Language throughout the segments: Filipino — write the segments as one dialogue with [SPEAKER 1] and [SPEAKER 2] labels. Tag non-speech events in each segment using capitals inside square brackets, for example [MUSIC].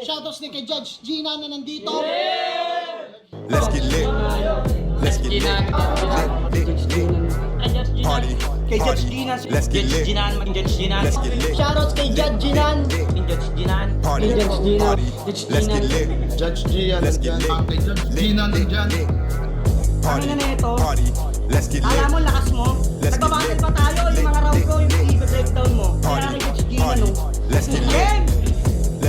[SPEAKER 1] Shoutouts din kay Judge Gina na nandito.
[SPEAKER 2] Let's get lit. Let's get lit. Lit, lit, lit. Party.
[SPEAKER 3] Kay Judge
[SPEAKER 2] Party.
[SPEAKER 3] Ginan.
[SPEAKER 2] Let's get lit.
[SPEAKER 3] Ginan, maging Judge Ginan.
[SPEAKER 2] Let's get lit.
[SPEAKER 1] Shoutouts kay Judge Ginan.
[SPEAKER 3] Maging Judge Ginan.
[SPEAKER 2] Party.
[SPEAKER 1] Judge Gina.
[SPEAKER 2] Party.
[SPEAKER 1] Judge
[SPEAKER 2] Let's
[SPEAKER 1] Gina.
[SPEAKER 2] get lit.
[SPEAKER 4] Judge Gian,
[SPEAKER 2] Let's get lit.
[SPEAKER 4] Kay Judge
[SPEAKER 2] Lit,
[SPEAKER 4] Gina
[SPEAKER 2] lit, lit. Party.
[SPEAKER 3] Ano ito?
[SPEAKER 2] Party. Let's get
[SPEAKER 3] Alam mo,
[SPEAKER 2] lit.
[SPEAKER 3] lakas mo.
[SPEAKER 2] Let's get
[SPEAKER 3] Nagbabattle
[SPEAKER 2] lit.
[SPEAKER 3] pa tayo. Yung mga round ko, yung i-breakdown mo. Kaya
[SPEAKER 2] Party.
[SPEAKER 3] kay Judge Ginan,
[SPEAKER 2] Party. Let's get lit.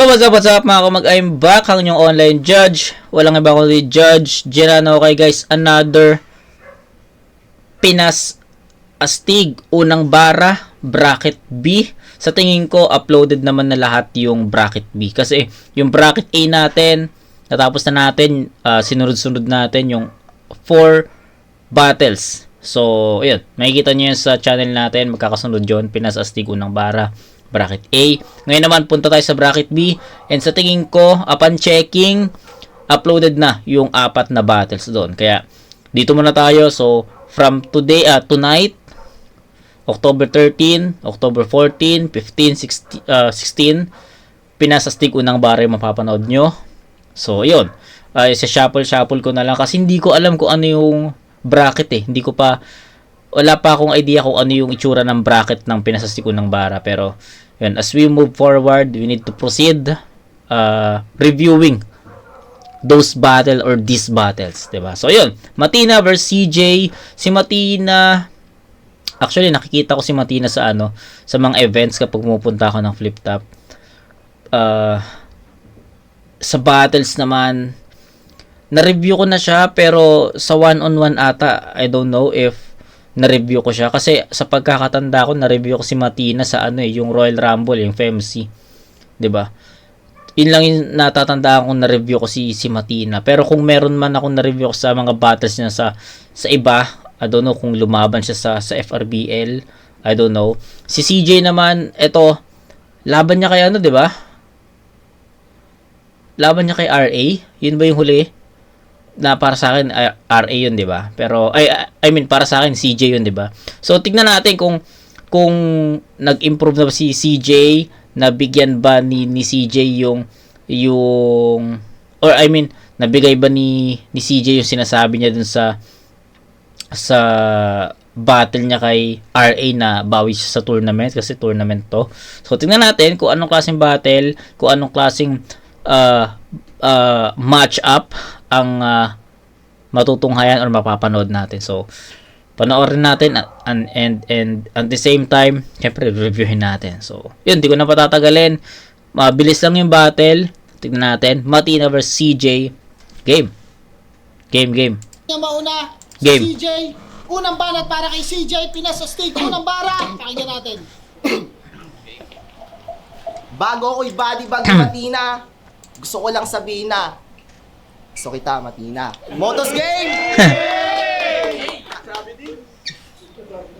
[SPEAKER 5] So what's up, what's up mga kamag I'm back, ang inyong online judge. Walang iba kundi Judge Gerano. Okay guys, another Pinas Astig, unang bara, bracket B. Sa tingin ko, uploaded naman na lahat yung bracket B. Kasi yung bracket A natin, natapos na natin, ah, sinunod-sunod natin yung 4 battles. So, ayun, makikita nyo yun sa channel natin, magkakasunod yun, Pinas Astig, unang bara, bracket A. Ngayon naman, punta tayo sa bracket B. And sa tingin ko, upon checking, uploaded na yung apat na battles doon. Kaya, dito muna tayo. So, from today, ah, tonight, October 13, October 14, 15, 16, uh, 16 pinasastig unang yung mapapanood nyo. So, yun. Ay sa shuffle-shuffle ko na lang kasi hindi ko alam kung ano yung bracket eh. Hindi ko pa, wala pa akong idea kung ano yung itsura ng bracket ng pinasastig unang bara. Pero, yun, as we move forward, we need to proceed uh, reviewing those battle or these battles, 'di ba? So, yun. Matina versus CJ. Si Matina Actually, nakikita ko si Matina sa ano, sa mga events kapag pumupunta ako ng flip top. Uh, sa battles naman, na-review ko na siya pero sa one-on-one ata, I don't know if na-review ko siya kasi sa pagkakatanda ko na-review ko si Matina sa ano eh, yung Royal Rumble, yung FMC. ba? Yun lang yung natatandaan kong na-review ko si si Matina. Pero kung meron man akong na-review ko sa mga battles niya sa sa iba, I don't know kung lumaban siya sa sa FRBL. I don't know. Si CJ naman, eto, laban niya kay ano, 'di ba? Laban niya kay RA. Yun ba yung huli? Na para sa akin RA yun, 'di ba? Pero ay I mean para sa akin CJ yun, 'di ba? So tignan natin kung kung nag-improve na ba si CJ, nabigyan ba ni ni CJ yung yung or I mean nabigay ba ni ni CJ yung sinasabi niya dun sa sa battle niya kay RA na bawi siya sa tournament kasi tournament to. So tingnan natin kung anong klaseng battle, kung anong klaseng uh, uh, match up ang uh, matutunghayan or mapapanood natin. So panoorin natin at- and and and at the same time, syempre reviewin natin. So, yun, di ko na patatagalin. Mabilis lang yung battle. Tingnan natin. Matina versus CJ. Game. Game, game.
[SPEAKER 1] Na mauna,
[SPEAKER 5] Game.
[SPEAKER 1] si CJ. Unang banat para kay CJ. Pinas Astig. Unang bara. Pakinggan natin.
[SPEAKER 6] Bago ako'y body bag Matina, gusto ko lang sabihin na, gusto kita, Matina. Motos game! [LAUGHS]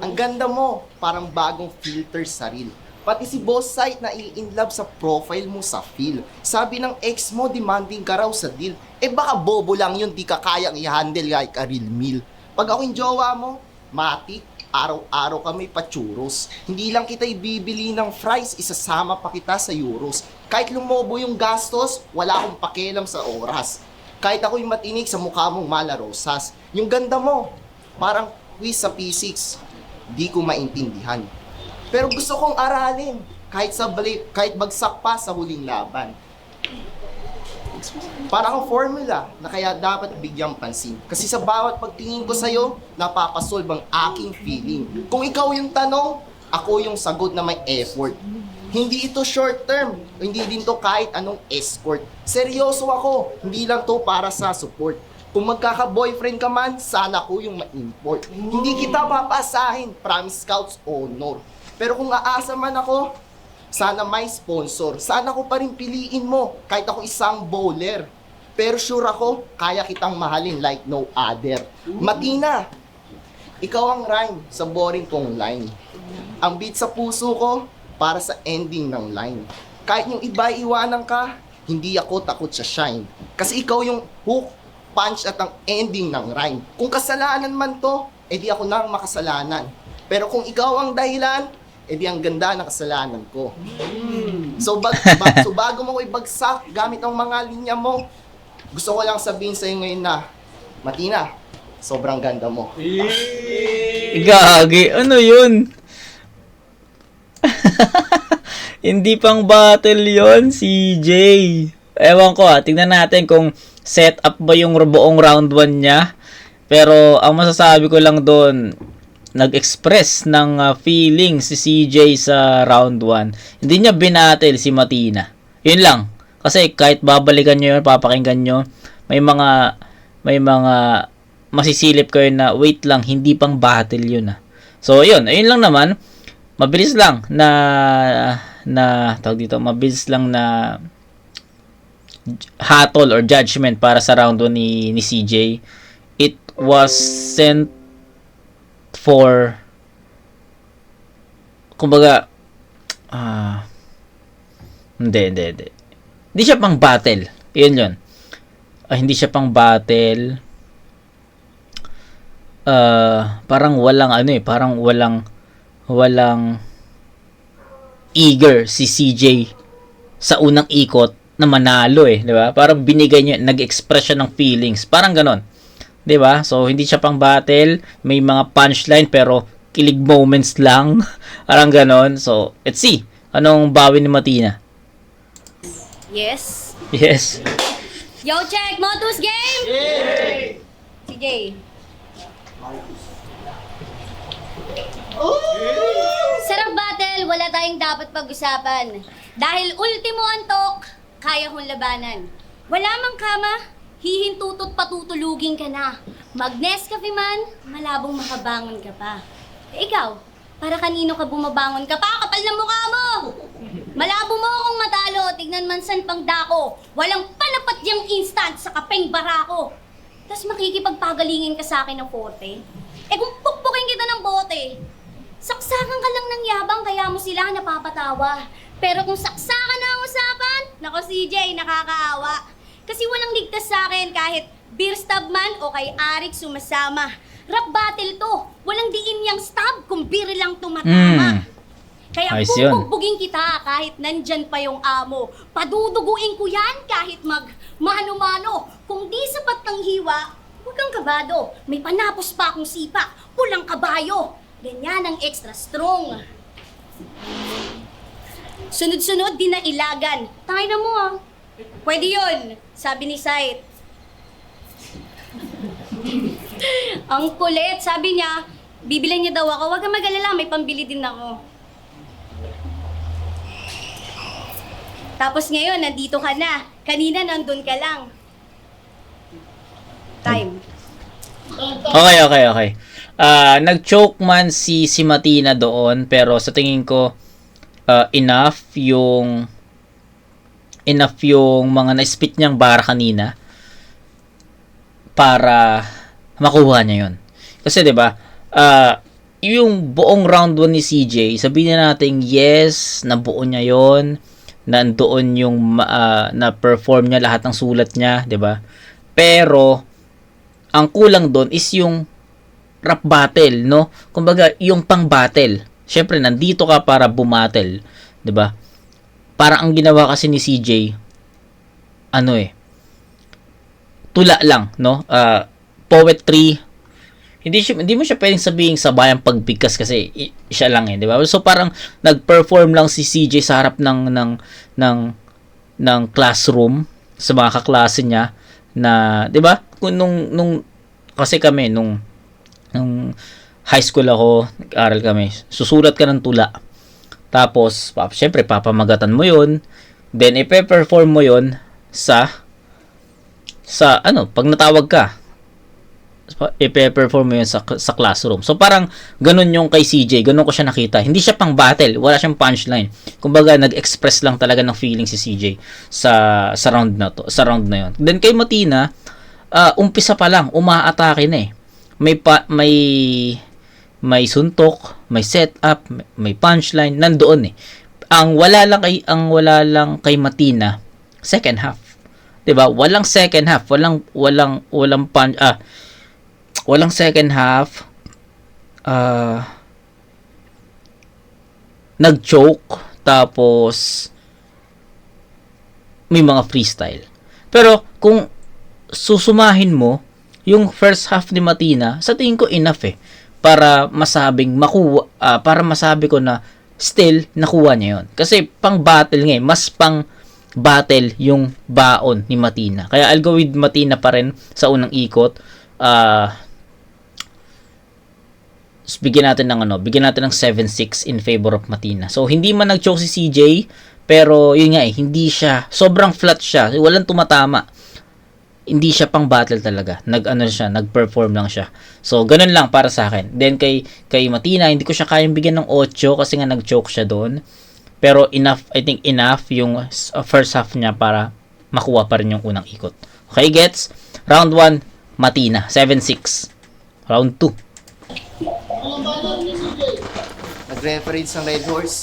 [SPEAKER 6] Ang ganda mo, parang bagong filter sa reel. Pati si boss site na in love sa profile mo sa feel. Sabi ng ex mo, demanding ka raw sa deal. Eh baka bobo lang yun, di ka kayang i-handle like a real meal. Pag ako yung jowa mo, matik, araw-araw kami pachuros. Hindi lang kita ibibili ng fries, isasama pa kita sa euros. Kahit lumobo yung gastos, wala akong pakialam sa oras. Kahit ako'y matinig sa mukha mong malarosas. Yung ganda mo, parang quiz sa P6. Di ko maintindihan. Pero gusto kong aralin. Kahit sa bali, kahit bagsak pa sa huling laban. Parang ang formula na kaya dapat bigyang pansin. Kasi sa bawat pagtingin ko sa'yo, napapasolve ang aking feeling. Kung ikaw yung tanong, ako yung sagot na may effort. Hindi ito short term, hindi din to kahit anong escort. Seryoso ako, hindi lang to para sa support. Kung magkaka-boyfriend ka man, sana ko yung ma-import. Hindi kita papasahin, promise scouts honor. Pero kung aasa man ako, Sana may sponsor. Sana ko pa rin piliin mo kahit ako isang bowler. Pero sure ako, kaya kitang mahalin like no other. Matina, ikaw ang rhyme sa boring kong line. Ang beat sa puso ko, para sa ending ng line. Kahit yung iba iwanan ka, hindi ako takot sa shine. Kasi ikaw yung hook, punch at ang ending ng rhyme. Kung kasalanan man to, edi ako na ang makasalanan. Pero kung ikaw ang dahilan, edi ang ganda ng kasalanan ko. So, bag, ba- [LAUGHS] so bago mo ko ibagsak gamit ang mga linya mo, gusto ko lang sabihin sa'yo ngayon na, Matina, sobrang ganda mo.
[SPEAKER 5] Gagi, ano yun? [LAUGHS] Hindi pang battle yon CJ. Ewan ko ah, tingnan natin kung set up ba yung buong round 1 niya. Pero ang masasabi ko lang doon, nag-express ng ah, feeling si CJ sa round 1. Hindi niya binatel si Matina. Yun lang. Kasi kahit babalikan nyo yun, papakinggan nyo, may mga may mga masisilip kayo na wait lang, hindi pang battle yun ah. So, yun. Ayun lang naman. Mabilis lang na na tawag dito, mabilis lang na hatol or judgment para sa round 1 ni, ni CJ. It was sent for kumbaga ah hindi, hindi, hindi. Hindi siya pang battle. Yun yun. Ah, hindi siya pang battle. Ah, parang walang ano eh, parang walang walang eager si CJ sa unang ikot na manalo eh, 'di ba? Parang binigay niya, nag-express siya ng feelings. Parang ganon. 'Di ba? So hindi siya pang battle, may mga punchline pero kilig moments lang. [LAUGHS] Parang ganon. So, let's see. Anong bawi ni Matina?
[SPEAKER 4] Yes.
[SPEAKER 5] Yes.
[SPEAKER 4] Yo, check! Motus game! Yay! CJ. Sarap battle, wala tayong dapat pag-usapan. Dahil ultimo antok, kaya kong labanan. Wala mang kama, hihintutot patutulugin ka na. Magnes ka man, malabong makabangon ka pa. Eh, ikaw, para kanino ka bumabangon ka pa? Kapal na mukha mo! Malabo mo akong matalo, tignan man san pang dako. Walang panapat yung instant sa kapeng barako. Tapos makikipagpagalingin ka sa akin ng forte. Eh kung pukpukin kita ng bote, saksakan ka lang ng yabang kaya mo sila napapatawa. Pero kung saksakan na ang usapan, nako CJ, nakakaawa. Kasi walang ligtas sa akin kahit beer stab man o kay Arik sumasama. Rap battle to, walang diin yang stab kung beer lang tumatama.
[SPEAKER 5] Mm.
[SPEAKER 4] Kaya
[SPEAKER 5] Ayos yun.
[SPEAKER 4] bubugbugin kita kahit nandyan pa yung amo. Paduduguin ko yan kahit mag mano-mano. Kung di sapat ng hiwa, huwag kang kabado. May panapos pa akong sipa, pulang kabayo. Ganyan ang extra strong. Sunod-sunod din na ilagan. Tayo na mo ah. Pwede yun, sabi ni Sight. ang kulit, sabi niya, bibilin niya daw ako. Huwag kang mag-alala, may pambili din ako. Tapos ngayon, nandito ka na. Kanina, nandun ka lang. Time.
[SPEAKER 5] Okay, okay, okay. Ah, nag-choke man si si Matina doon pero sa tingin ko ah, enough yung enough yung mga na-spit niyang bara kanina para makuha niya yon. Kasi 'di ba? ah, yung buong round 1 ni CJ, sabihin na natin yes, nabuo niya yon nandoon yung ah, na-perform niya lahat ng sulat niya, 'di ba? Pero ang kulang doon is yung rap battle, no? Kumbaga, yung pang battle. Syempre, nandito ka para bumattle, 'di ba? Para ang ginawa kasi ni CJ ano eh tula lang, no? Ah, poetry hindi siya, hindi mo siya pwedeng sabihin sa bayang pagbigkas kasi i- siya lang eh, 'di ba? So parang nag-perform lang si CJ sa harap ng ng ng ng classroom sa mga kaklase niya na 'di ba? Kung nung nung kasi kami nung nung high school ako, nag-aral kami. Susulat ka ng tula. Tapos, pa, syempre, papamagatan mo yun. Then, ipe-perform mo yun sa sa ano, pag natawag ka ipe-perform mo yun sa, sa classroom. So parang ganun yung kay CJ, ganun ko siya nakita. Hindi siya pang battle, wala siyang punchline. Kumbaga nag-express lang talaga ng feeling si CJ sa sa round na to, sa round na yun. Then kay Matina, ah, umpisa pa lang, umaatake na eh. May pa, may may suntok, may setup, may- punchline nandoon eh. Ang wala lang kay ang wala lang kay Matina, second half. 'Di ba? Walang second half, walang walang walang punch ah walang second half. Ah nag-choke tapos may mga freestyle. Pero kung susumahin mo yung first half ni Matina, sa tingin ko enough eh para masabing makuha ah, para masabi ko na still nakuha niya yon. Kasi pang battle nga eh, mas pang battle yung baon ni Matina. Kaya I'll go with Matina pa rin sa unang ikot. S- bigyan natin ng ano, bigyan natin ng 7-6 in favor of Matina. So, hindi man nag-choke si CJ, pero yun nga eh, hindi siya, sobrang flat siya, walang tumatama. Hindi siya pang battle talaga. Nag ano siya, nag-perform lang siya. So, ganun lang para sa akin. Then kay kay Matina, hindi ko siya kayang bigyan ng 8 kasi nga nag-choke siya doon. Pero enough, I think enough yung uh, first half niya para makuha pa rin yung unang ikot. Okay, gets? Round 1, Matina, 7-6. Round 2.
[SPEAKER 1] Unang banat ni CJ.
[SPEAKER 6] Nag-reference ng Red Horse.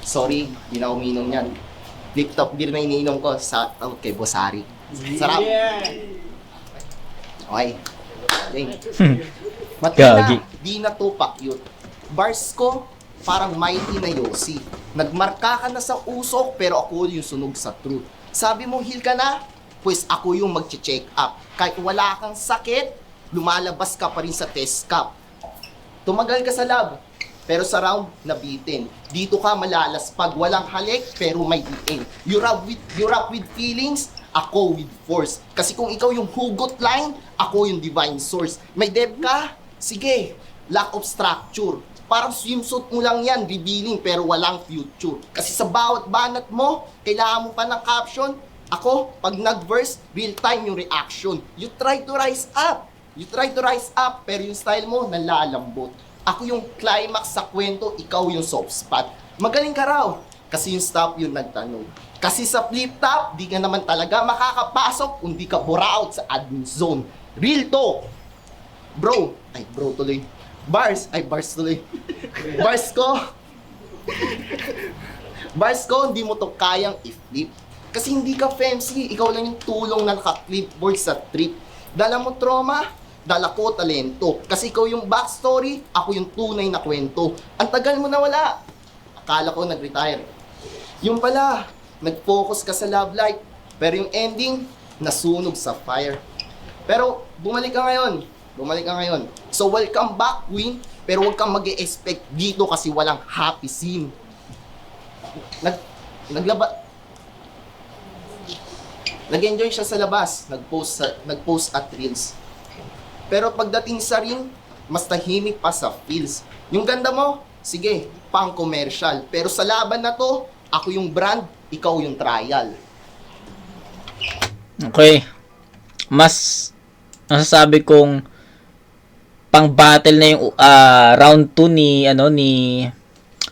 [SPEAKER 6] Sorry, di na uminom yan. Deep top beer na iniinom ko sa oh, kay Bosari. Sarap. Okay. Okay. Matina,
[SPEAKER 5] Gagi.
[SPEAKER 6] di na tupak yun. Bars ko, parang mighty na Yossi. Nagmarka ka na sa usok, pero ako yung sunog sa truth. Sabi mo, heal ka na? Pues ako yung mag-check up. Kahit wala kang sakit, lumalabas ka pa rin sa test cup. Tumagal ka sa lab, pero sa round, nabitin. Dito ka malalas pag walang halik, pero may diin. You rap with, you rap with feelings, ako with force. Kasi kung ikaw yung hugot line, ako yung divine source. May dev ka? Sige, lack of structure. Parang swimsuit mo lang yan, revealing, pero walang future. Kasi sa bawat banat mo, kailangan mo pa ng caption. Ako, pag nag-verse, real time yung reaction. You try to rise up. You try to rise up, pero yung style mo, nalalambot. Ako yung climax sa kwento, ikaw yung soft spot. Magaling ka raw, kasi yung stop yung nagtanong. Kasi sa flip top, di ka naman talaga makakapasok kung di ka buraot sa admin zone. Real talk. Bro, ay bro tuloy. Bars, ay bars tuloy. [LAUGHS] bars ko, bars ko, hindi mo to kayang i-flip. Kasi hindi ka fancy, ikaw lang yung tulong na naka-clipboard sa trip. Dala mo trauma, dala ko talento. Kasi ikaw yung backstory, ako yung tunay na kwento. Ang tagal mo na wala. Akala ko nag-retire. Yung pala, nag-focus ka sa love life. Pero yung ending, nasunog sa fire. Pero bumalik ka ngayon. Bumalik ka ngayon. So welcome back, Queen. Pero huwag kang mag expect dito kasi walang happy scene. Nag, naglaba, Nag-enjoy siya sa labas, nag-post, sa, nag-post at reels. Pero pagdating sa ring, mas tahimik pa sa feels. Yung ganda mo, sige, pang commercial. Pero sa laban na to, ako yung brand, ikaw yung trial.
[SPEAKER 5] Okay. Mas nasasabi kong pang battle na yung ah, round 2 ni ano ni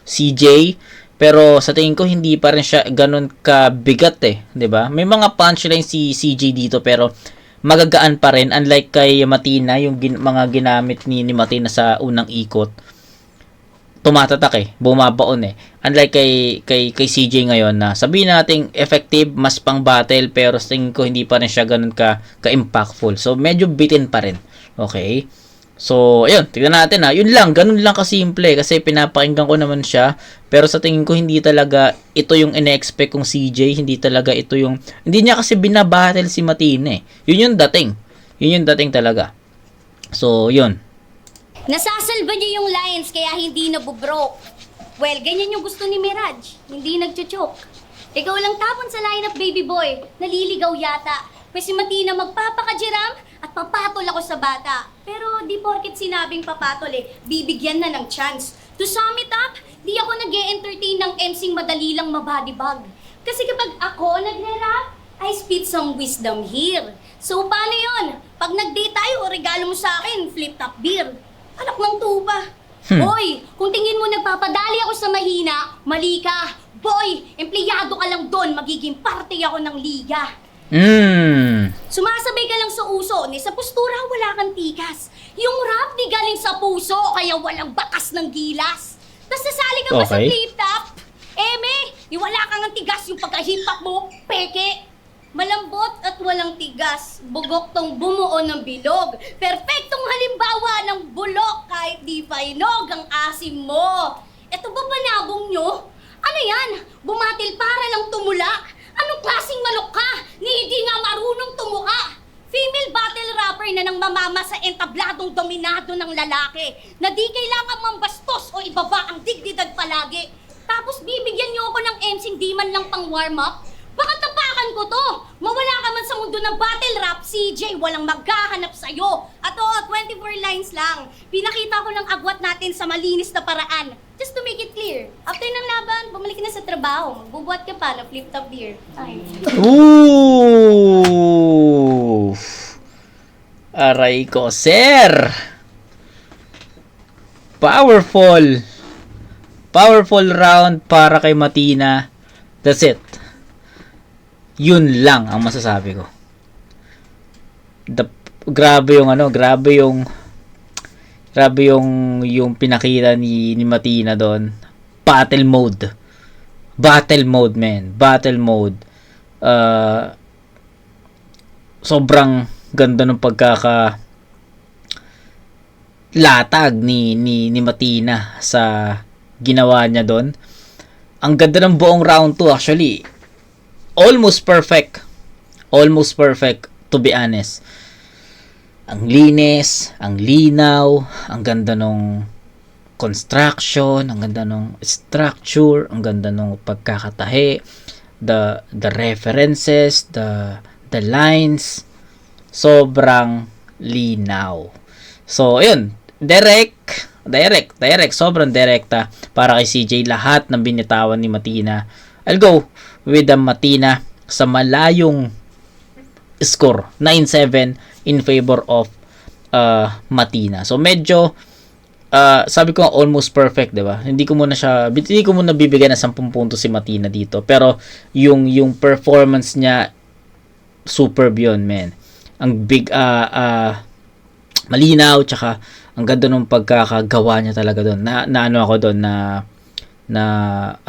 [SPEAKER 5] CJ pero sa tingin ko hindi pa rin siya ganun kabigat eh, 'di ba? May mga punchline si CJ dito pero magagaan pa rin unlike kay Matina yung gin- mga ginamit ni, ni Matina sa unang ikot tumatatak eh, bumabaon eh. Unlike kay kay kay CJ ngayon na sabihin nating effective mas pang battle pero sa tingin ko hindi pa rin siya ganun ka ka-impactful. So medyo bitin pa rin. Okay? So, ayun, tignan natin ha. Yun lang, ganun lang kasimple kasi pinapakinggan ko naman siya. Pero sa tingin ko hindi talaga ito yung ine-expect kong CJ, hindi talaga ito yung hindi niya kasi binabattle si Matine. eh. Yun yung dating. Yun yung dating talaga. So, yun.
[SPEAKER 4] Nasasalba niya yung lines kaya hindi nabubroke. Well, ganyan yung gusto ni Mirage. Hindi nagchuchok. Ikaw lang tapon sa lineup, baby boy. Naliligaw yata. Pwes si Matina magpapakajiram at papatol ako sa bata. Pero di porket sinabing papatol eh, bibigyan na ng chance. To sum it up, di ako nag entertain ng MCing madali lang mabadibag. Kasi kapag ako nagre-rap, I spit some wisdom here. So paano yon? Pag nag-date tayo, regalo mo sa akin, flip-top beer. Anak ng tuba.
[SPEAKER 5] Hmm.
[SPEAKER 4] Boy, kung tingin mo nagpapadali ako sa mahina, mali ka. Boy, empleyado ka lang doon, magiging parte ako ng liga.
[SPEAKER 5] Mm.
[SPEAKER 4] Sumasabay ka lang sa uso, ni sa postura wala kang tikas. Yung rap di galing sa puso, kaya walang bakas ng gilas. Tapos sasali ka pa sa
[SPEAKER 5] Okay.
[SPEAKER 4] flip-top. Eme, yung wala kang ang tigas, yung pagka-hip-hop mo, peke. Malambot at walang tigas, bugok tong bumuo ng bilog. Perpektong halimbawa ng bulok kahit di pa ang asim mo. Eto ba panabong nyo? Ano yan? Bumatil para lang tumula? Anong klaseng manok ka? Ni hindi nga marunong tumuka. Female battle rapper na nang mamama sa entabladong dominado ng lalaki na di kailangan mambastos o ibaba ang dignidad palagi. Tapos bibigyan niyo ako ng MC di man lang pang warm up? Tapakan ko to! Mawala ka man sa mundo ng battle rap, CJ, walang maghahanap sa'yo. At oo, 24 lines lang. Pinakita ko ng agwat natin sa malinis na paraan. Just to make it clear, after ng laban, bumalik na sa trabaho. Magbubuhat ka pa ng flip-top beer. Ay.
[SPEAKER 5] Ooh. Aray ko, sir. Powerful. Powerful round para kay Matina. That's it. Yun lang ang masasabi ko. The, grabe yung ano, grabe yung grabe yung yung pinakita ni ni Matina doon. Battle mode. Battle mode, man. Battle mode. Uh, sobrang ganda ng pagkaka latag ni ni ni Matina sa ginawa niya doon. Ang ganda ng buong round 2 actually. Almost perfect. Almost perfect to be honest. Ang linis, ang linaw, ang ganda nung construction, ang ganda nung structure, ang ganda nung pagkakatahi, the the references, the the lines, sobrang linaw. So, ayun, direct, direct, direct, sobrang direkta para kay CJ lahat ng binitawan ni Matina. I'll go with the Matina sa malayong score 9-7 in favor of uh, Matina. So medyo uh, sabi ko almost perfect, 'di ba? Hindi ko muna siya hindi ko muna bibigyan ng 10 puntos si Matina dito, pero yung yung performance niya superb 'yon, man. Ang big uh, uh, malinaw tsaka ang ganda ng pagkakagawa niya talaga doon. Na, na ano ako doon na na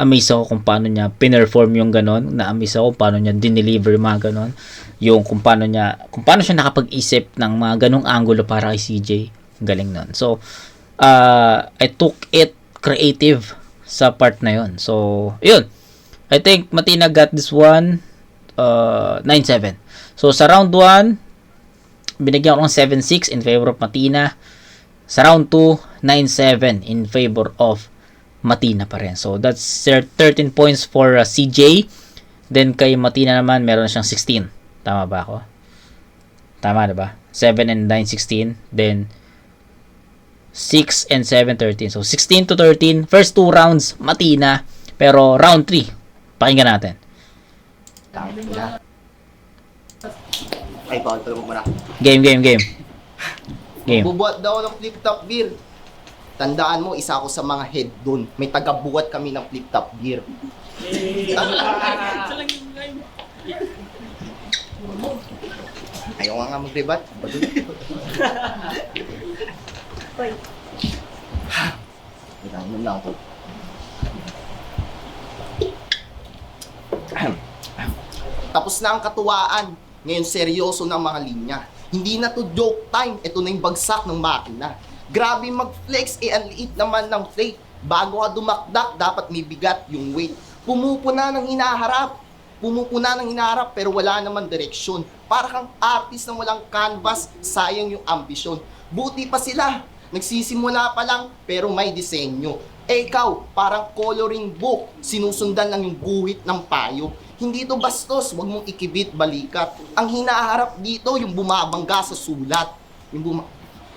[SPEAKER 5] amaze ako kung paano niya pinerform yung ganon, na amaze ako kung paano niya dineliver mga ganon, yung kung paano niya, kung paano siya nakapag-isip ng mga ganong angulo para kay CJ, galing nun. So, uh, I took it creative sa part na yon So, yun. I think Matina got this one uh, 9-7. So, sa round 1, binigyan ko ng 7-6 in favor of Matina. Sa round 2, 9-7 in favor of Matina pa rin. So, that's thir- 13 points for uh, CJ. Then, kay Matina naman, meron na siyang 16. Tama ba ako? Tama, diba? 7 and 9, 16. Then, 6 and 7, 13. So, 16 to 13. First two rounds, Matina. Pero, round 3, pakinggan natin.
[SPEAKER 6] Ay, bawal pala mo na.
[SPEAKER 5] Game, game, game. Game.
[SPEAKER 6] Bubuhat daw ng flip-top beer. Tandaan mo, isa ako sa mga head doon. May taga-buhat kami ng flip-top beer. Ayaw nga nga mag-rebat.
[SPEAKER 4] Hoy.
[SPEAKER 6] Ilang lang ako. Tapos na ang katuwaan. Ngayon seryoso ng mga linya. Hindi na to joke time. Ito na yung bagsak ng makina. Grabe mag-flex, eh ang liit naman ng plate. Bago ka dumakdak, dapat may bigat yung weight. Pumupuna ng hinaharap. Pumupuna ng hinaharap pero wala naman direksyon. Para kang artist na walang canvas, sayang yung ambisyon. Buti pa sila. Nagsisimula pa lang pero may disenyo. Eh ikaw, parang coloring book, sinusundan lang yung guhit ng payo. Hindi to bastos, wag mong ikibit balikat. Ang hinaharap dito, yung bumabangga sa sulat. Yung, buma-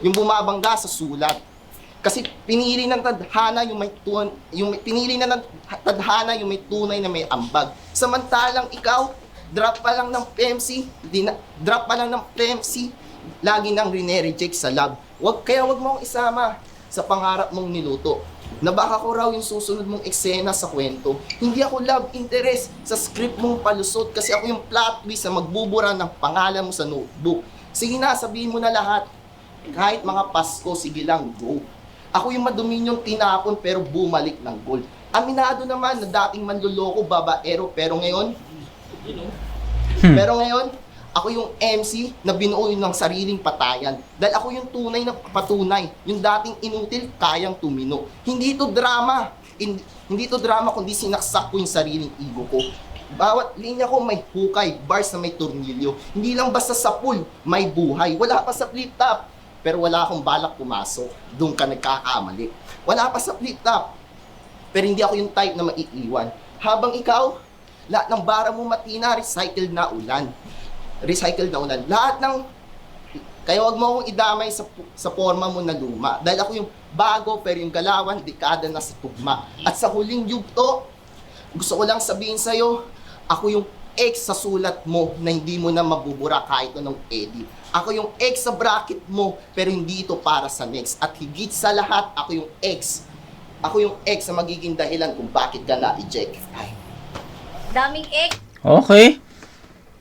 [SPEAKER 6] yung bumabangga sa sulat. Kasi pinili ng tadhana yung may tun yung pinili na ng tadhana yung may tunay na may ambag. Samantalang ikaw, drop pa lang ng PMC, di drop pa lang ng PMC, lagi nang rine-reject sa lab. Wag, kaya wag mo akong isama sa pangarap mong niluto. Na baka ko raw yung susunod mong eksena sa kwento. Hindi ako love interest sa script mong palusot kasi ako yung plot twist na magbubura ng pangalan mo sa notebook. Sige na, sabihin mo na lahat. Kahit mga Pasko, sige lang, go. Ako yung madumi yung tinapon pero bumalik ng gold. Aminado naman na dating manloloko, babaero, pero ngayon, pero ngayon, ako yung MC na binuo ng sariling patayan. Dahil ako yung tunay na patunay. Yung dating inutil, kayang tumino. Hindi ito drama. In- hindi ito drama kundi sinaksak ko yung sariling ego ko. Bawat linya ko may hukay, bars na may tornilyo. Hindi lang basta sa pool, may buhay. Wala pa sa flip top. Pero wala akong balak pumasok. Doon ka nagkakamali. Wala pa sa flip top. Pero hindi ako yung type na maiiwan. Habang ikaw, lahat ng bara mo matina, recycled na ulan. Recycled na ulan. Lahat ng... Kaya wag mo akong idamay sa, sa forma mo na luma. Dahil ako yung bago, pero yung galawan, dekada na sa tugma. At sa huling yugto, gusto ko lang sabihin sa'yo, ako yung ex sa sulat mo na hindi mo na mabubura kahit anong edit. Ako yung ex sa bracket mo, pero hindi ito para sa next. At higit sa lahat, ako yung ex. Ako yung ex na magiging dahilan kung bakit ka na-eject. Ay,
[SPEAKER 4] Daming egg.
[SPEAKER 5] Okay.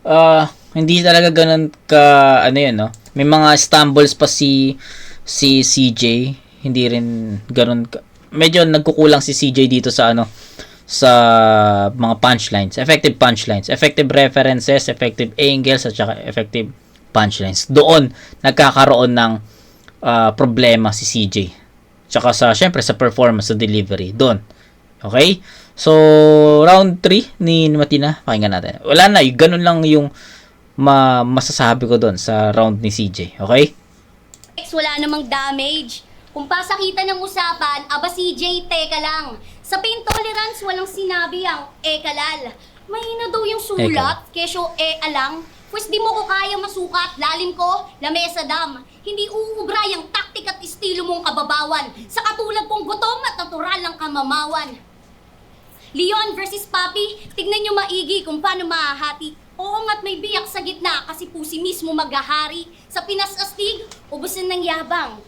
[SPEAKER 5] Ah, hindi talaga ganun ka ano 'yun, no? May mga stumbles pa si si CJ, hindi rin ganun ka. Medyo nagkukulang si CJ dito sa ano sa mga punchlines, effective punchlines, effective references, effective angles at saka effective punchlines. Doon nagkakaroon ng ah, problema si CJ. Tsaka sa syempre sa performance sa delivery doon. Okay? So, round 3 ni Matina, pakinggan natin. Wala na, ganun lang yung ma masasabi ko doon sa round ni CJ. Okay?
[SPEAKER 4] Wala namang damage. Kung pasakita ng usapan, aba CJ, teka lang. Sa pain tolerance, walang sinabi ang ekalal. Mahina daw yung sulat, kesyo e alang. Pwes di mo ko kaya masukat, lalim ko, lamesa dam. Hindi uubra yung taktik at estilo mong kababawan. Sa katulad kong gutom at natural ng kamamawan. Leon versus Papi, tignan nyo maigi kung paano mahahati. Oo nga't may biyak sa gitna kasi po si mismo maghahari. Sa Pinas Astig, ubusan ng yabang.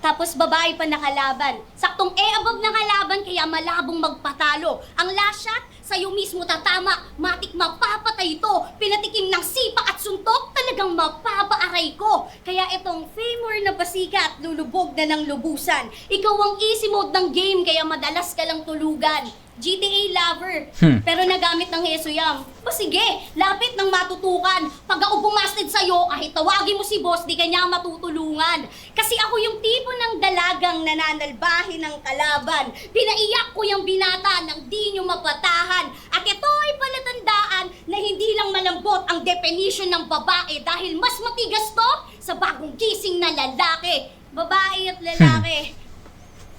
[SPEAKER 4] Tapos babae pa nakalaban. Saktong e above na kalaban kaya malabong magpatalo. Ang last shot, sa'yo mismo tatama. Matik mapapatay ito. Pinatikim ng sipa at suntok, talagang mapapaaray ko. Kaya itong famor na basikat, lulubog na ng lubusan. Ikaw ang easy mode ng game kaya madalas ka lang tulugan. GTA lover,
[SPEAKER 5] Hmm.
[SPEAKER 4] pero nagamit ng Hesoyam. O sige, lapit ng matutukan. Pag ako bumasted sa'yo, kahit tawagin mo si boss, di kanya matutulungan. Kasi ako yung tipo ng dalagang nananalbahin ng kalaban. Pinaiyak ko yung binata nang di nyo mapatahan. At ito ay palatandaan na hindi lang malambot ang definition ng babae dahil mas matigas to sa bagong gising na lalaki. Babae at lalaki.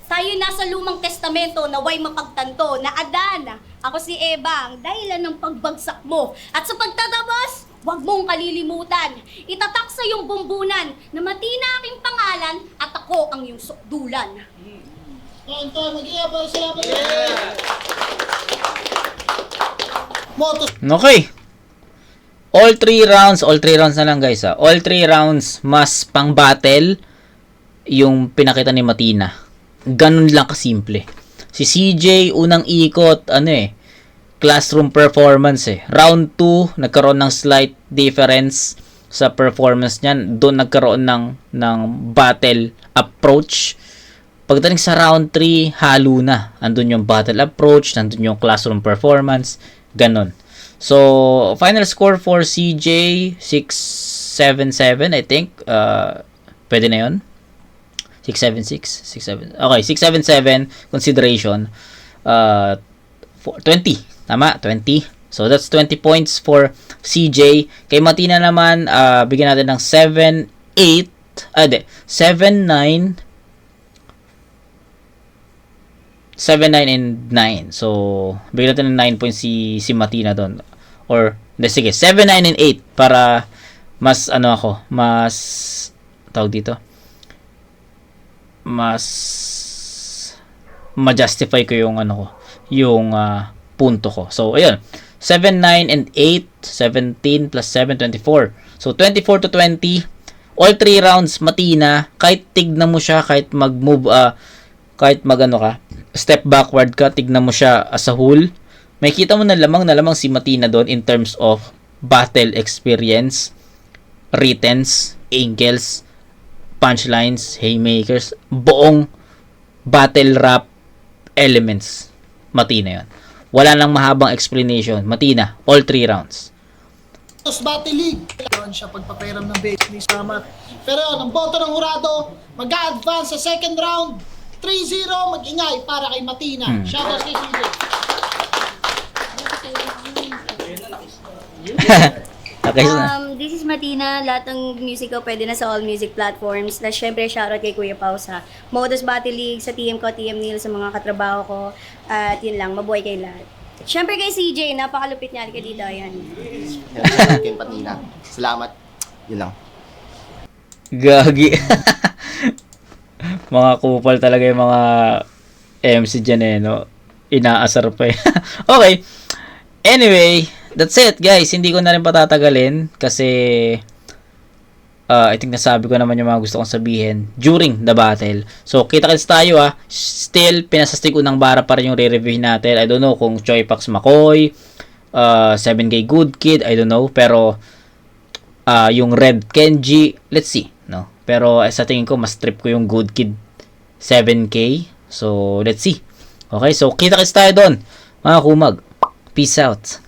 [SPEAKER 4] Tayo nasa lumang testamento na way mapagtanto na Adan, ako si Eva, ang dahilan ng pagbagsak mo. At sa pagtatapos, huwag mong kalilimutan. Itatak sa iyong bumbunan na matina aking pangalan at ako ang iyong sukdulan.
[SPEAKER 1] Time, mag-iya pa Motos
[SPEAKER 5] Okay. All three rounds, all three rounds na lang guys ha. All three rounds mas pang battle yung pinakita ni Matina. Ganun lang kasimple. Si CJ unang ikot ano eh classroom performance eh. Round 2 nagkaroon ng slight difference sa performance niyan. Doon nagkaroon ng ng battle approach. Pagdating sa round 3, halo na. Andun yung battle approach, nandun yung classroom performance, ganon. So, final score for CJ, 677, I think. Uh, pwede na yun? 676? 67. Okay, 677 consideration. Uh, for 20. Tama, 20. So, that's 20 points for CJ. Kay Matina naman, uh, bigyan natin ng 7, 8, ah, di, 7, 9, 7, 9, and 9. So, bigyan natin ng 9 points si, si Matina doon. Or, hindi, sige, 7, 9, and 8 para mas, ano ako, mas, tawag dito, mas, ma-justify ko yung, ano ko, yung ah, punto ko. So, ayun, 7, 9, and 8, 17 plus 7, 24. So, 24 to 20, all three rounds matina, kahit tignan mo siya, kahit mag-move, ah, kahit magano ka, step backward ka, tignan mo siya as a whole, may kita mo na lamang na lamang si Matina doon in terms of battle experience, writtens, angles, punchlines, haymakers, buong battle rap elements. Matina yon. Wala nang mahabang explanation. Matina, all three rounds.
[SPEAKER 1] Tapos Battle League. Kailangan siya pagpapairam ng business. Salamat. Pero yun, ang boto ng hurado, mag-a-advance sa second round. 3-0, mag-ingay para kay Matina.
[SPEAKER 5] Hmm.
[SPEAKER 1] Shoutout kay CJ. [LAUGHS]
[SPEAKER 5] okay, so,
[SPEAKER 4] Um, this is Martina. Lahat ng music ko pwede na sa all music platforms. Na syempre, shoutout kay Kuya Pao sa Modus Battle League, sa team ko, TM Neil, sa mga katrabaho ko. At yun lang, mabuhay kay lahat. Syempre kay CJ, napakalupit niya. Halika dito, ayan.
[SPEAKER 6] Yan, salamat kay Patina. Salamat. Yun lang.
[SPEAKER 5] Gagi. [LAUGHS] mga kupal talaga yung mga MC dyan eh, no? Inaasar pa eh. [LAUGHS] okay. Anyway, that's it guys. Hindi ko na rin patatagalin kasi uh, I think nasabi ko naman yung mga gusto kong sabihin during the battle. So, kita-kits tayo ah. Still, pinasastig unang bara pa rin yung re-review natin. I don't know kung Choi Pax McCoy, uh, 7K Good Kid, I don't know. Pero, ah yung Red Kenji, let's see, no? Pero eh, sa tingin ko mas trip ko yung Good Kid 7K. So, let's see. Okay, so kita-kits tayo doon. Mga kumag. Peace out.